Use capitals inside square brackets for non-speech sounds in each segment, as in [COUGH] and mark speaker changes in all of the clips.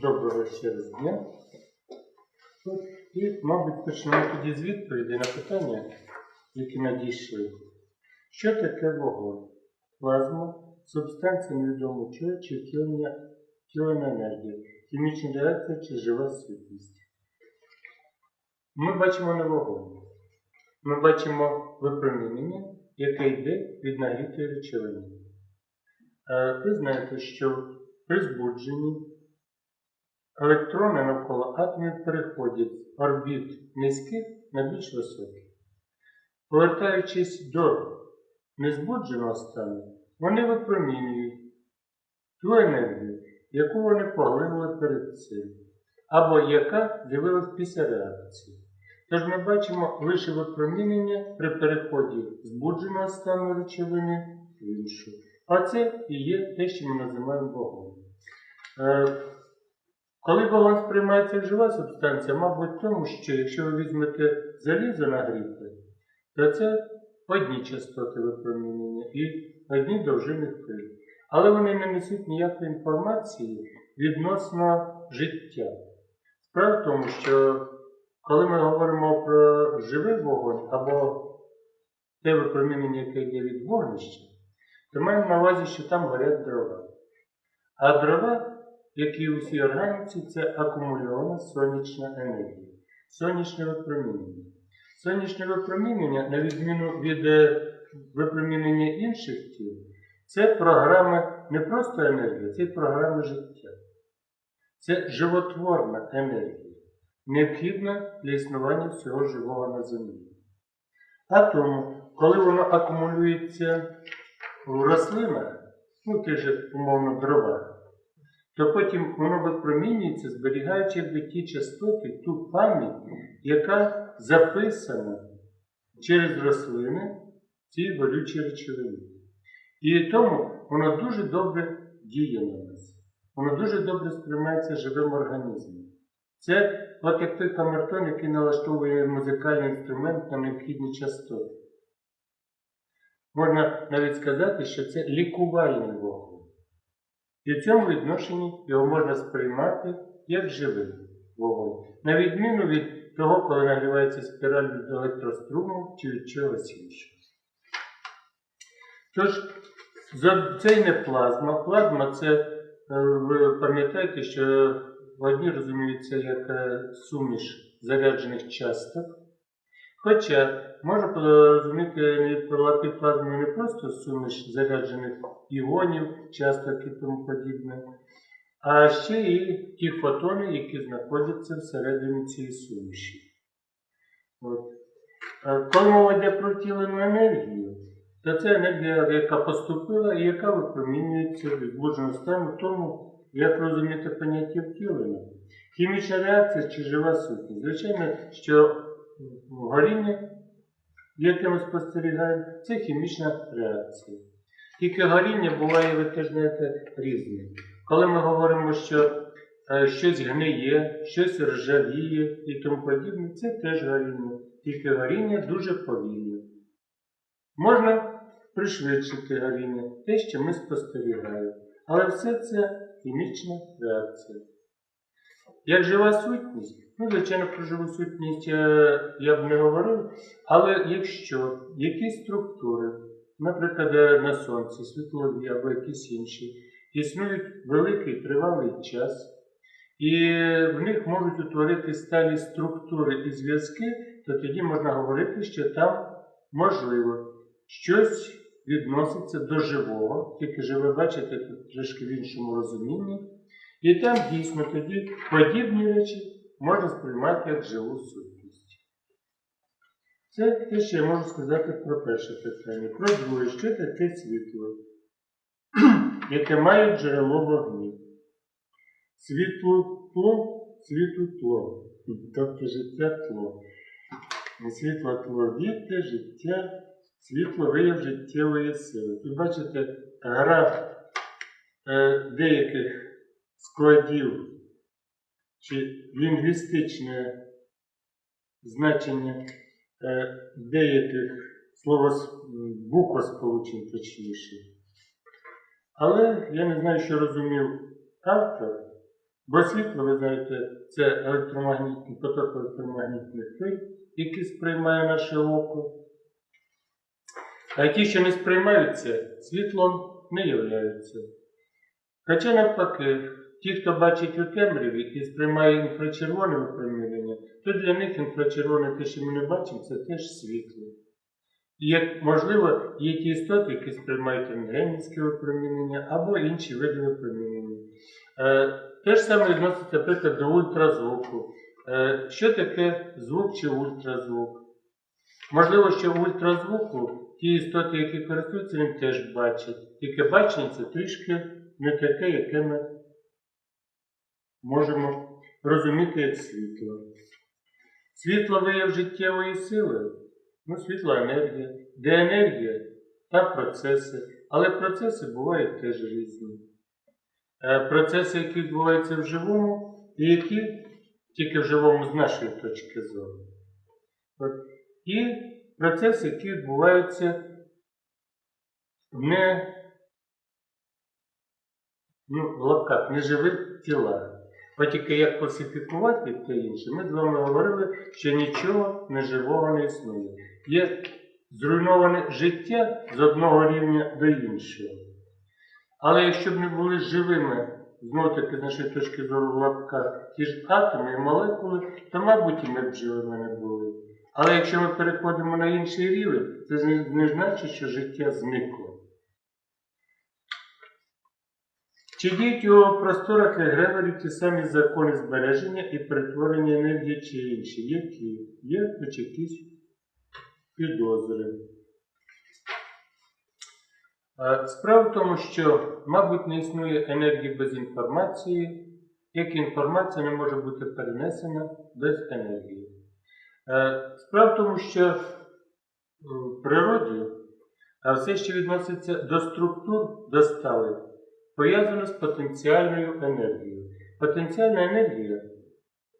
Speaker 1: Доброго ще раз дня. І, мабуть, почнемо тоді з відповіді на питання, які надійшли. Що таке вогонь? Плазма, субстанція невідомо чого чи втілення, втілена енергія, хімічна реакція чи жива світлість. Ми бачимо не вогонь. Ми бачимо випромінення, яке йде від нагрітої речовини. Е, Ви знаєте, що при збудженні електрони навколо атомів переходять з орбіт низьких на більш високі. Повертаючись до незбудженого стану, вони випромінюють ту енергію, яку вони поглинули перед цим, або яка з'явилась після реакції. Тож ми бачимо лише випромінення при переході збудженого стану речовини в іншу. А це і є те, що ми називаємо вогонь. Коли вогонь сприймається як жива субстанція, мабуть, тому, що якщо ви візьмете залізо нагріте, то це одні частоти випромінення і одні довжини хвиль. Але вони не несуть ніякої інформації відносно життя. Справа в тому, що коли ми говоримо про живий вогонь або те випромінення, яке йде від вогнища, то маємо на увазі, що там горять дрова. А дрова, як і усі органіці, це акумульована сонячна енергія, сонячне випромінення. Сонячне випромінення, на відміну від е, випромінення інших тіл, це програма не просто енергія, це програма життя. Це животворна енергія, необхідна для існування всього живого на землі. А тому, коли воно акумулюється в рослинах, ну ті ж умовно дровах, то потім воно випромінюється, зберігаючи якби ті частоти, ту пам'ять, яка записана через рослини в цій болючій речовині. І тому воно дуже добре діє на нас. Воно дуже добре сприймається живим організмом. Це от як той камертон, який налаштовує музикальний інструмент на необхідні частоти. Можна навіть сказати, що це лікувальний вогонь. І в цьому відношенні його можна сприймати як живий вогонь, на відміну від того, коли нагрівається спіраль від електроструму чи від чогось іншого. Тож, це не плазма. Плазма це, е, ви пам'ятаєте, що в одні розуміється як е, суміш заряджених часток. Хоча можна розуміти під плазмою не просто суміш заряджених іонів, часток і тому подібне, а ще і ті фотони, які знаходяться всередині цієї суміші. От. Коли мова йде про втілену енергію, то це енергія, яка поступила і яка випромінюється від збудженого стану, тому, як розуміти поняття втілення. Хімічна реакція чи жива сутність. Звичайно, що горіння, яке ми спостерігаємо, це хімічна реакція. Тільки горіння буває, ви теж знаєте, різне. Коли ми говоримо, що е, щось гниє, щось ржавіє і тому подібне, це теж горіння. Тільки горіння дуже повільне. Можна пришвидшити горіння, те, що ми спостерігаємо. Але все це хімічна реакція. Як жива сутність, ну, звичайно, про живу сутність е, я б не говорив, але якщо якісь структури, наприклад, е, на Сонці, світлові або якісь інші, існують великий тривалий час, і в них можуть утворити сталі структури і зв'язки, то тоді можна говорити, що там можливо щось відноситься до живого, тільки живе, бачите, тут трішки в іншому розумінні. І там дійсно тоді подібні речі можна сприймати як живу сутність. Це те, що я можу сказати про перше питання. Про друге, що таке світло, [CLEARS THROAT] яке має джерело вогню. Світло тло, світло тло. Тобто життя тло. Світло тло віти, життя, світло вияв життєвої сили. Тут бачите граф е, деяких складів чи лінгвістичне значення е, деяких буквосполучень точніше. Але я не знаю, що розумів автор Бо світло, ви знаєте, це електромагнітний поток електромагнітних хвиль, який сприймає наше око. А ті, що не сприймаються, світлом не являються. Хоча навпаки, ті, хто бачить у темряві і сприймає інфрачервоне випромінення, то для них інфрачервоне те, що ми не бачимо, це теж світло. І можливо, є ті істоти, які сприймають рентгенівське випромінення або інші види випромінення. Е, те ж саме відноситься, наприклад, до ультразвуку. Е, що таке звук чи ультразвук? Можливо, що в ультразвуку ті істоти, які користуються, ним теж бачать. Тільки бачення це трішки не таке, яке ми можемо розуміти як світло. Світло вияв життєвої сили. Ну, світла енергія. Де енергія та процеси. Але процеси бувають теж різні. Е, Процеси, які відбуваються в живому, і які тільки в живому з нашої точки зору. І процеси, які відбуваються не, ну, в лапках, неживих тілах. От тільки як класифікувати те інше, ми з вами говорили, що нічого неживого не існує. Є зруйноване життя з одного рівня до іншого. Але якщо б не були живими, знову таки з нашої точки зору в лапках, ті ж атоми і молекули, то, мабуть, і ми б живими не були. Але якщо ми переходимо на інший рівень, це не значить, що життя зникло. Чи діють у просторах егрегорів ті самі закони збереження і перетворення енергії чи інші? Які? Є хоч якісь підозри. Е, Справа в тому, що, мабуть, не існує енергії без інформації, як і інформація не може бути перенесена без енергії. Е, Справа в тому, що в природі все, що відноситься до структур, до сталих, пов'язано з потенціальною енергією. Потенціальна енергія,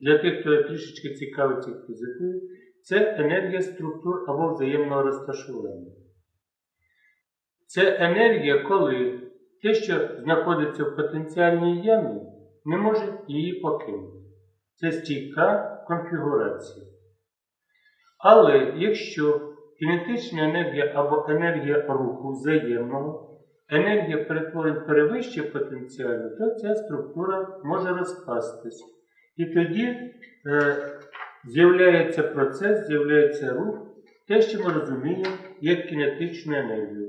Speaker 1: для тих, хто трішечки цікавиться фізикою, це енергія структур або взаємного розташування. Це енергія, коли те, що знаходиться в потенціальній ямі, не може її покинути. Це стійка конфігурація. Але якщо кінетична енергія або енергія руху взаємного, енергія перетворень перевищує потенціальну, то ця структура може розпастись. І тоді е, з'являється процес, з'являється рух, те, що ми розуміємо як кінетичну енергію.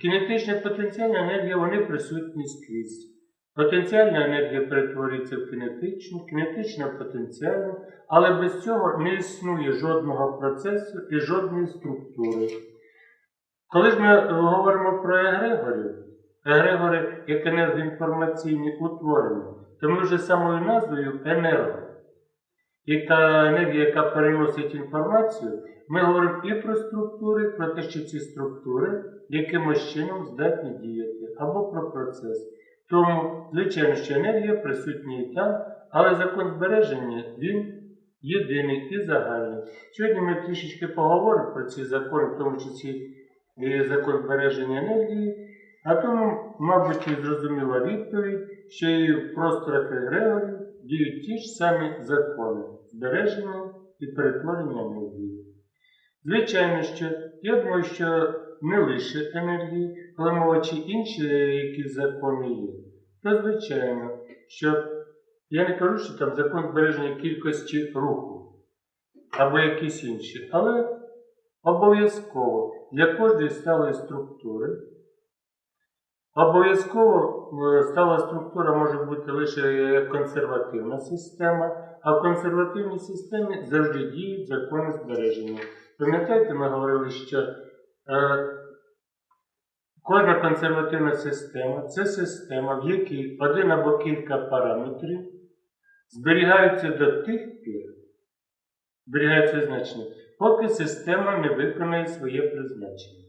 Speaker 1: Кінетична потенціальна енергія вони присутні скрізь. Потенціальна енергія перетворюється в кінетичну, кінетична в потенціальну, але без цього не існує жодного процесу і жодної структури. Коли ж ми е, говоримо про егрегорів, егрегори як енергоінформаційні утворення, то ми вже самою назвою енерго. І та енергія, яка переносить інформацію, ми говоримо і про структури, про те, що ці структури якимось чином здатні діяти, або про процес. Тому, звичайно, що енергія присутня і там, але закон збереження він єдиний і загальний. Сьогодні ми трішечки поговоримо про ці закони, в тому числі і закон збереження енергії, а тому, мабуть, і зрозуміла відповідь, що і в просторах егрегорів діють ті ж самі закони збереження і перетворення енергії. Звичайно, що я думаю, що не лише енергії, мова чи інші якісь закони є, то звичайно, що я не кажу, що там закон збереження кількості руху або якісь інші, але обов'язково для кожної сталої структури. Обов'язково е, стала структура може бути лише консервативна система, а в консервативній системі завжди діють закони збереження. Пам'ятаєте, ми говорили, що е, кожна консервативна система це система, в якій один або кілька параметрів зберігаються до тих пір, зберігаються значення, поки система не виконає своє призначення.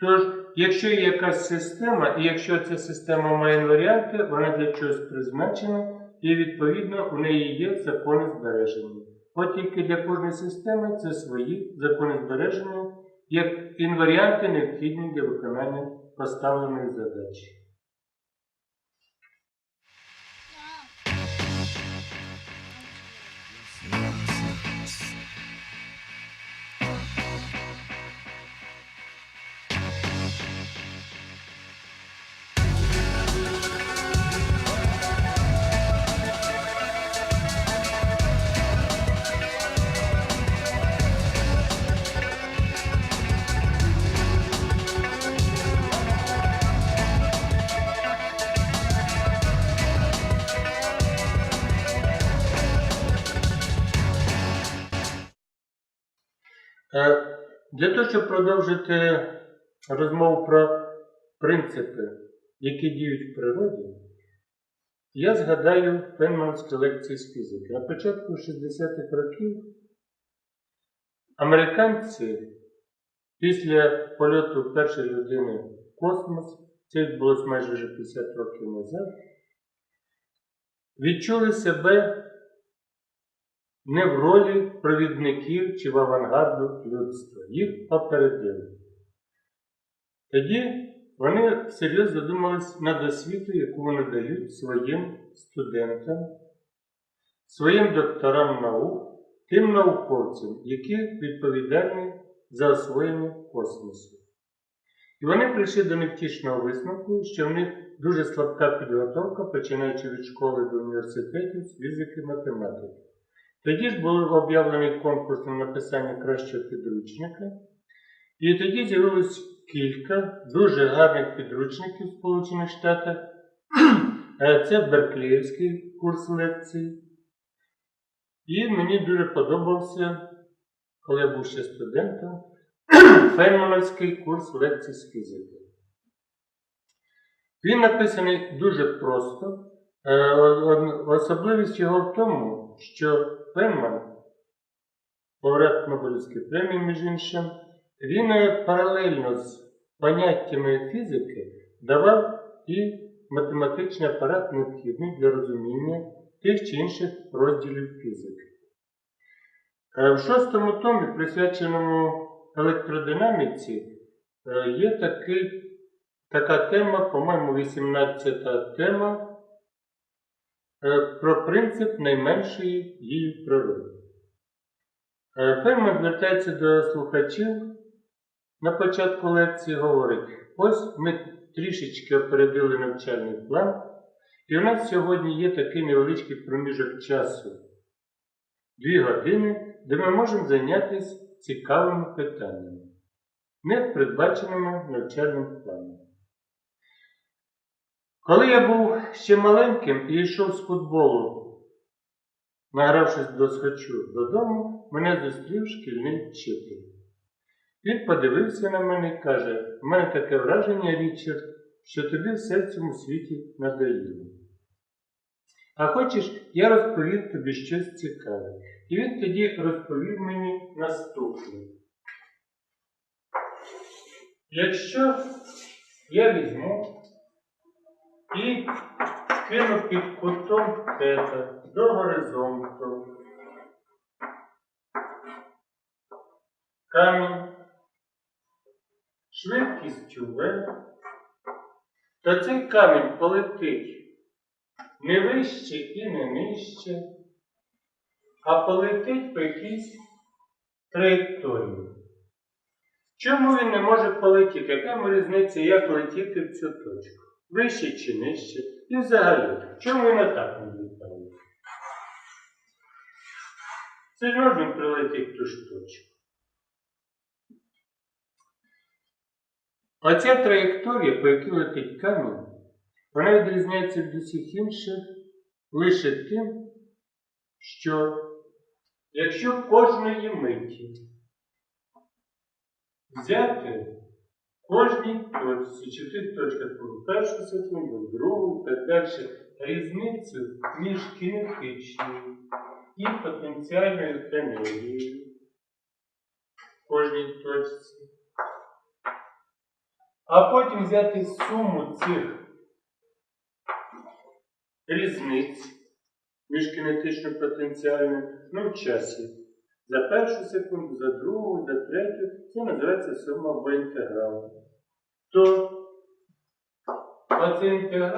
Speaker 1: Тож, якщо є якась система, і якщо ця система має інваріанти, вона для чогось призначена, і відповідно у неї є закони збереження. От тільки для кожної системи це свої закони збереження, як інваріанти необхідні для виконання поставленої задачі. Для того, щоб продовжити розмову про принципи, які діють в природі, я згадаю фенманські лекції з фізики. На початку 60-х років американці після польоту першої людини в космос, це відбулося майже вже 50 років назад, відчули себе не в ролі провідників чи в авангарду людства. Їх опередили. Тоді вони всерйоз задумались над освітою, яку вони дають своїм студентам, своїм докторам наук, тим науковцям, які відповідальні за освоєння космосу. І вони прийшли до невтішного висновку, що в них дуже слабка підготовка, починаючи від школи до університетів з фізики математики. Тоді ж був об'явлений конкурс на написання кращого підручника, і тоді з'явилось кілька дуже гарних підручників Сполучених Штатах. [CLEARS THROAT] Е, Це Беркліївський курс лекцій. І мені дуже подобався, коли я був ще студентом, [CLEARS THROAT] Фейнмановський курс лекцій з фізики. Він написаний дуже просто. Е, Особливість його в тому, що Фейнман, лауреат Нобелівської премії, між іншим, він е, паралельно з поняттями фізики давав і математичний апарат необхідний для розуміння тих чи інших розділів фізики. Е, В шостому томі, присвяченому електродинаміці, е, є такий, така тема, по-моєму, 18 тема про принцип найменшої її природи. Е, Фермер звертається до слухачів на початку лекції говорить, ось ми трішечки опередили навчальний план, і у нас сьогодні є такий невеличкий проміжок часу, дві години, де ми можемо зайнятися цікавими питаннями, не передбаченими навчальним планом. Коли я був ще маленьким і йшов з футболу, награвшись до схочу додому, мене зустрів шкільний вчитель. Він подивився на мене і каже, в мене таке враження, Річард, що тобі все в цьому світі надоїло. А хочеш, я розповім тобі щось цікаве. І він тоді розповів мені наступне. Якщо я візьму і кину під кутом тета до горизонту камінь швидкістю V, то цей камінь полетить не вище і не нижче, а полетить по якійсь траєкторії. Чому він не може полетіти? Яка різниця, як летіти в цю точку? Вище чи нижче? І взагалі, чому він атак не літає? Прилетіти в ту ж точку. Оця траєкторія, по якій летить камінь, вона відрізняється від усіх інших лише тим, що якщо кожної миті взяти кожній точці, чи тих точках в першу секунду, другу та далі різницю між кінетичною і потенціальною енергією кожній точці. А потім взяти суму цих різниць між кінетично потенціальним ну, часі. За першу секунду, за другу, за третю. Це називається сума або інтеграл. То оцей буде